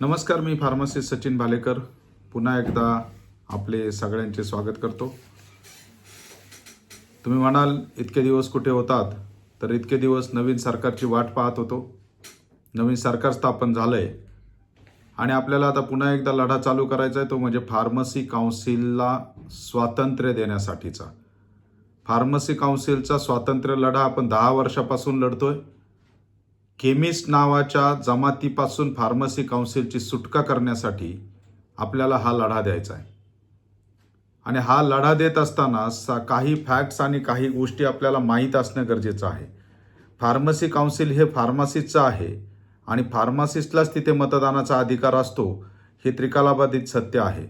नमस्कार मी फार्मासिस्ट सचिन भालेकर पुन्हा एकदा आपले सगळ्यांचे स्वागत करतो. तुम्ही म्हणाल इतके दिवस कुठे होतात? तर इतके दिवस नवीन सरकारची वाट पाहत होतो. नवीन सरकार स्थापन झालं आहे आणि आपल्याला आता पुन्हा एकदा लढा चालू करायचा आहे तो म्हणजे फार्मसी काउन्सिलला स्वातंत्र्य देण्यासाठीचा. फार्मसी काउन्सिलचा स्वातंत्र्य लढा आपण दहा वर्षापासून लढतो आहे केमिस्ट नावाच्या जमातीपासून फार्मसी काउन्सिलची सुटका करण्यासाठी आपल्याला हा लढा द्यायचा आहे. आणि हा लढा देत असताना सा काही फॅक्ट्स आणि काही गोष्टी आपल्याला माहीत असणं गरजेचं आहे. फार्मसी काउन्सिल हे फार्मासिस्टचं आहे आणि फार्मासिस्टलाच तिथे मतदानाचा अधिकार असतो हे त्रिकालाबाधित सत्य आहे.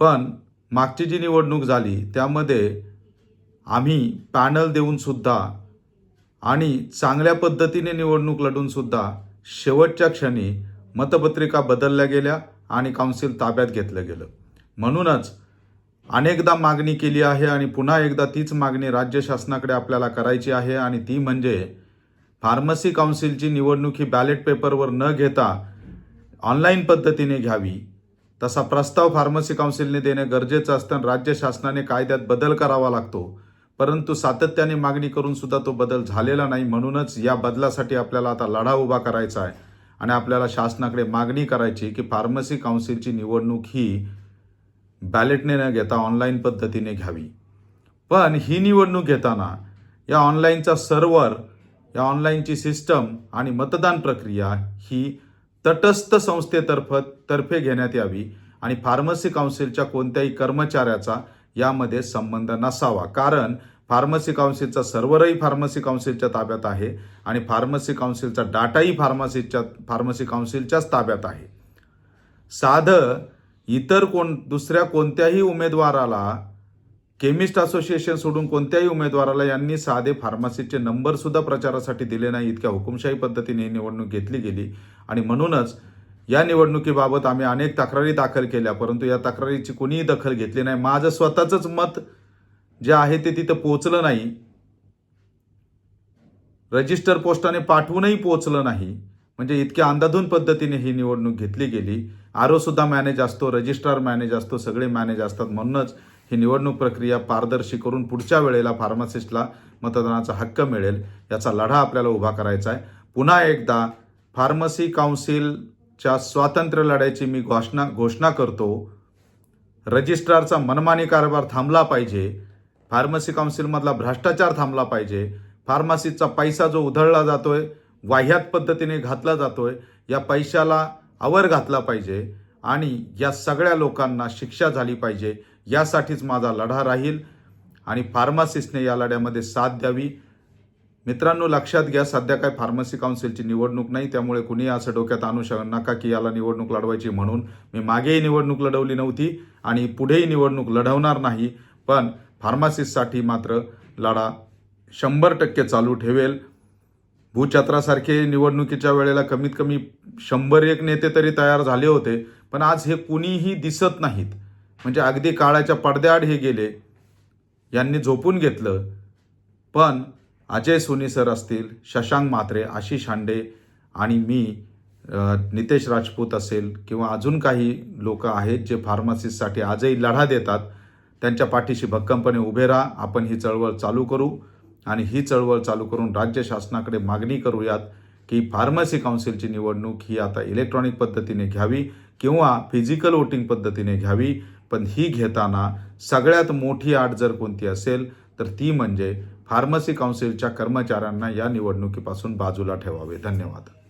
पण मागची जी निवडणूक झाली त्यामध्ये आम्ही पॅनल देऊन सुद्धा आणि चांगल्या पद्धतीने निवडणूक लढून सुद्धा शेवटच्या क्षणी मतपत्रिका बदलल्या गेल्या आणि काउन्सिल ताब्यात घेतलं गेलं. म्हणूनच अनेकदा मागणी केली आहे आणि पुन्हा एकदा तीच मागणी राज्य शासनाकडे आपल्याला करायची आहे आणि ती म्हणजे फार्मसी काउन्सिलची निवडणूक ही बॅलेट पेपरवर न घेता ऑनलाईन पद्धतीने घ्यावी. तसा प्रस्ताव फार्मसी काउन्सिलने देणे गरजेचं असतं आणि राज्य शासनाने कायद्यात बदल करावा लागतो. परंतु सातत्याने मागणी करून सुद्धा तो बदल झालेला नाही. म्हणूनच या बदलासाठी आपल्याला आता लढा उभा करायचा आहे आणि आपल्याला शासनाकडे मागणी करायची की फार्मसी काउन्सिलची निवडणूक ही बॅलेटने न घेता ऑनलाईन पद्धतीने घ्यावी. पण ही निवडणूक घेताना या ऑनलाईनचा सर्व्हर या ऑनलाईनची सिस्टम आणि मतदान प्रक्रिया ही तटस्थ संस्थेतर्फ तर्फे घेण्यात यावी आणि फार्मसी काउन्सिलच्या कोणत्याही कर्मचाऱ्याचा यामध्ये संबंध नसावा. कारण फार्मसी काउन्सिलचा सर्व्हरही फार्मसी काउन्सिलच्या ताब्यात आहे आणि फार्मसी काउन्सिलचा डाटाही फार्मसीच्या फार्मसी काउन्सिलच्याच ताब्यात आहे. साधं इतर कोण दुसऱ्या कोणत्याही उमेदवाराला केमिस्ट असोसिएशन सोडून कोणत्याही उमेदवाराला यांनी साधे फार्मसीचे नंबर सुद्धा प्रचारासाठी दिले नाही. इतक्या हुकुमशाही पद्धतीने ही निवडणूक घेतली गेली. आणि म्हणूनच या निवडणुकीबाबत आम्ही अनेक तक्रारी दाखल केल्या परंतु या तक्रारीची कोणीही दखल घेतली नाही. माझं स्वतःच मत जे आहे ते तिथं पोचलं नाही. रजिस्टर पोस्टाने पाठवूनही पोचलं नाही. म्हणजे इतक्या अंदाधून पद्धतीने ही निवडणूक घेतली गेली. आरोसुद्धा मॅनेज असतो रजिस्ट्रार मॅनेज असतो सगळे मॅनेज असतात म्हणूनच ही निवडणूक प्रक्रिया पारदर्शी करून पुढच्या वेळेला फार्मासिस्टला मतदानाचा हक्क मिळेल याचा लढा आपल्याला उभा करायचा आहे. पुन्हा एकदा फार्मसी काउन्सिल च्या स्वातंत्र्य लढ्याची मी घोषणा घोषणा करतो. रजिस्ट्रारचा मनमानी कारभार थांबला पाहिजे. फार्मसी काउन्सिलमधला भ्रष्टाचार थांबला पाहिजे. फार्मसीचा पैसा जो उधळला जातोय वाह्यात पद्धतीने घातला जातोय या पैशाला आवर घातला पाहिजे आणि या सगळ्या लोकांना शिक्षा झाली पाहिजे. यासाठीच माझा लढा राहील आणि फार्मासिस्टने या लढ्यामध्ये साथ द्यावी. मित्रांनो लक्षात घ्या सध्या काय फार्मसी काउन्सिलची निवडणूक नाही त्यामुळे कुणी असं डोक्यात आणू शक नका की याला निवडणूक लढवायची म्हणून. मी मागेही निवडणूक लढवली नव्हती आणि पुढेही निवडणूक लढवणार नाही पण फार्मासिस्टसाठी मात्र लढा शंभर टक्के चालू ठेवेल. भूछत्रासारखे निवडणुकीच्या वेळेला कमीत कमी शंभर एक नेते तरी तयार झाले होते पण आज हे कुणीही दिसत नाहीत. म्हणजे अगदी काळाच्या पडद्याआड हे गेले यांनी झोपून घेतलं. पण अजय सोनी सर असतील शशांक म्हात्रे आशिष हांडे आणि मी नितेश राजपूत असेल किंवा अजून काही लोक आहेत जे फार्मसिस्टसाठी आजही लढा देतात त्यांच्या पाठीशी भक्कमपणे उभे राहा आपण ही चळवळ चालू करू आणि ही चळवळ चालू करून राज्य शासनाकडे मागणी करूयात की फार्मसी काउन्सिलची निवडणूक ही आता इलेक्ट्रॉनिक पद्धतीने घ्यावी किंवा फिजिकल वोटिंग पद्धतीने घ्यावी. पण ही घेताना सगळ्यात मोठी आट जर कोणती असेल तर ती म्हणजे फार्मसी काउन्सिलच्या कर्मचाऱ्यांना या निवडणुकीपासून बाजूला ठेवावे. धन्यवाद.